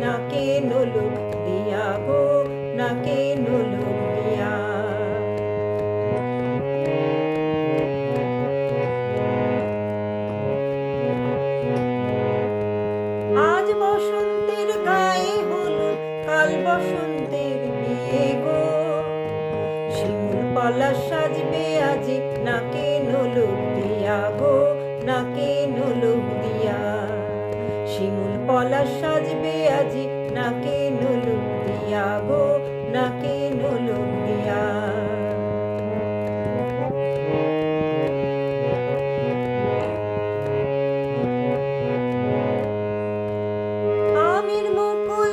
নাকে নলুক দিয়া গো নাকে নলুক দিয়া? আজ বসন্তের গায়ে হলো কাল বসন্তের বিয়ে গো শিমুল পলাশ সাজবে আজি নাকে শিমুল পলাশ সাজবে আজি নাকে নলুক দিয়া গো নাকে নলুক দিয়া? আমির মুকুল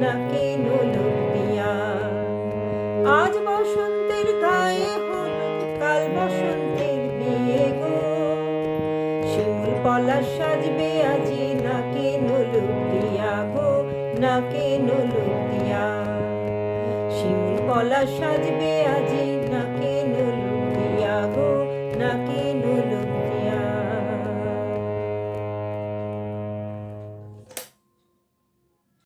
নাকে নলুক দিয়া আজ বসন্তের গায়ে হলো, কাল বসন্তের বিয়ে গো। পলাশ সাজবে আজি নাকে নলুক দিয়া গো? নাকে নলুক শিমুল পলাশ সাজবে আজি নাকে নলুক দিয়া গো? নাকে